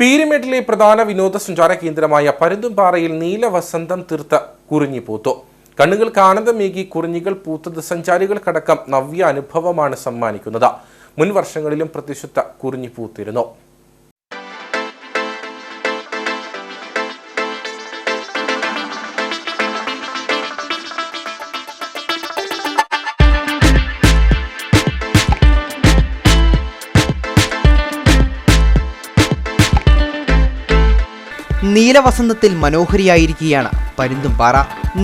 പീരുമേട്ടിലെ പ്രധാന വിനോദസഞ്ചാര കേന്ദ്രമായ പരുന്തുംപാറയിൽ നീലവസന്തം തീർത്ത കുറിഞ്ഞി പൂത്തു. കണ്ണുകൾക്ക് ആനന്ദമേകി കുറിഞ്ഞികൾ പൂത്തത് സഞ്ചാരികൾക്കടക്കം നവ്യ അനുഭവമാണ് സമ്മാനിക്കുന്നത്. മുൻ വർഷങ്ങളിലും പ്രത്യക്ഷത്ത കുറിഞ്ഞി പൂത്തിരുന്നു. നീലവസന്തത്തിൽ മനോഹരിയായിരിക്കുകയാണ്. പരുന്തുംപാറ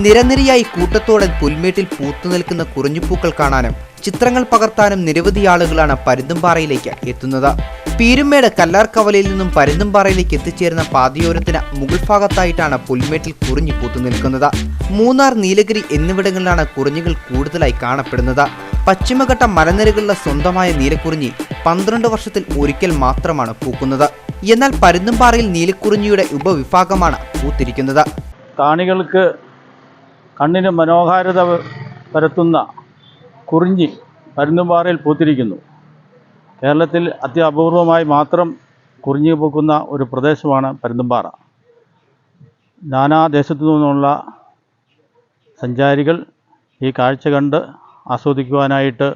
നിരനിരയായി കൂട്ടത്തോടെ പുൽമേട്ടിൽ പൂത്തു നിൽക്കുന്ന കുറിഞ്ഞിപ്പൂക്കൾ കാണാനും ചിത്രങ്ങൾ പകർത്താനും നിരവധി ആളുകളാണ് പരുന്തുംപാറയിലേക്ക് എത്തുന്നത്. പീരുമേട് കല്ലാർക്കവലയിൽ നിന്നും പരുന്തുംപാറയിലേക്ക് എത്തിച്ചേരുന്ന പാതയോരത്തിന് മുകൾ ഭാഗത്തായിട്ടാണ് പുൽമേട്ടിൽ കുറിഞ്ഞി പൂത്തു നിൽക്കുന്നത്. മൂന്നാർ നീലഗിരി എന്നിവിടങ്ങളിലാണ് കുറിഞ്ഞുകൾ കൂടുതലായി കാണപ്പെടുന്നത്. പശ്ചിമഘട്ട മലനിരകളിലെ സ്വന്തമായ നീലക്കുറിഞ്ഞി പന്ത്രണ്ട് വർഷത്തിൽ ഒരിക്കൽ മാത്രമാണ് പൂക്കുന്നത്. എന്നാൽ പരുന്തുംപാറയിൽ നീലക്കുറിഞ്ഞിയുടെ ഉപവിഭാഗമാണ് പൂത്തിരിക്കുന്നത്. കാണികൾക്ക് കണ്ണിന് മനോഹാരിത പരത്തുന്ന കുറിഞ്ഞി പരുന്തുംപാറയിൽ പൂത്തിരിക്കുന്നു. കേരളത്തിൽ അത്യപൂർവമായി മാത്രം കുറിഞ്ഞി പൂക്കുന്ന ഒരു പ്രദേശമാണ് പരുന്തുംപാറ. നാനാദേശത്തു നിന്നുള്ള സഞ്ചാരികൾ ഈ കാഴ്ച കണ്ട് ആസ്വദിക്കുവാനായിട്ട്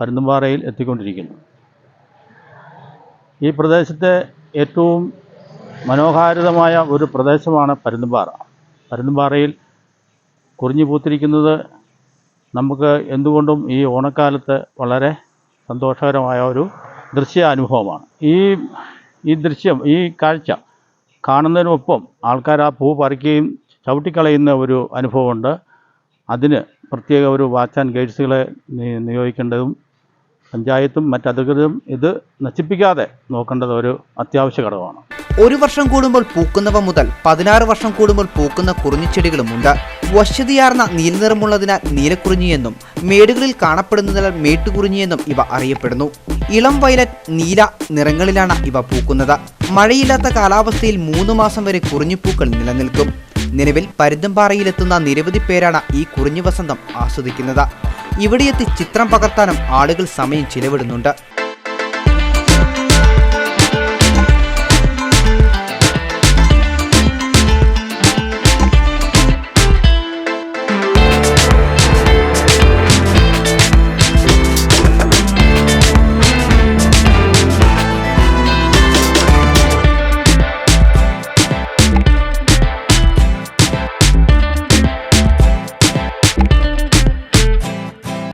പരുന്തുംപാറയിൽ എത്തിക്കൊണ്ടിരിക്കുന്നു. ഈ പ്രദേശത്തെ ഏറ്റവും മനോഹാരിതമായ ഒരു പ്രദേശമാണ് പരുന്തുംപാറ. പരുന്തുംപാറയിൽ കുറിഞ്ഞു പൂത്തിരിക്കുന്നത് നമുക്ക് എന്തുകൊണ്ടും ഈ ഓണക്കാലത്ത് വളരെ സന്തോഷകരമായ ഒരു ദൃശ്യാനുഭവമാണ്. ഈ ഈ ദൃശ്യം ഈ കാഴ്ച കാണുന്നതിനൊപ്പം ആൾക്കാർ ആ പൂ പറിക്കുകയും ചവിട്ടിക്കളയുന്ന ഒരു അനുഭവമുണ്ട്. അതിന് പ്രത്യേക ഒരു വാച്ച് ആൻഡ് ഗൈഡ്സുകളെ നിയോഗിക്കേണ്ടതും പഞ്ചായത്തും മറ്റധികൃതരും ഇത് നശിപ്പിക്കാതെ നോക്കേണ്ടത് ഒരു അത്യാവശ്യ ഘടകമാണ്. ഒരു വർഷം കൂടുമ്പോൾ പൂക്കുന്നവ മുതൽ പതിനാറ് വർഷം കൂടുമ്പോൾ പൂക്കുന്ന കുറിഞ്ഞിച്ചെടികളുമുണ്ട് വശതിയാർന്ന നീലനിറമുള്ളതിനാൽ നീലക്കുറിഞ്ഞിയെന്നും മേടുകളിൽ കാണപ്പെടുന്നതിനാൽ മേട്ടുകുറിഞ്ഞിയെന്നും ഇവ അറിയപ്പെടുന്നു. ഇളം വയലറ്റ് നീല നിറങ്ങളിലാണ് ഇവ പൂക്കുന്നത്. മഴയില്ലാത്ത കാലാവസ്ഥയിൽ മൂന്ന് മാസം വരെ കുറിഞ്ഞിപ്പൂക്കൾ നിലനിൽക്കും. നിലവിൽ പരുന്തുംപാറയിലെത്തുന്ന നിരവധി പേരാണ് ഈ കുറിഞ്ഞു വസന്തം ആസ്വദിക്കുന്നത്. ഇവിടെയെത്തി ചിത്രം പകർത്താനും ആളുകൾ സമയം ചിലവിടുന്നുണ്ട്.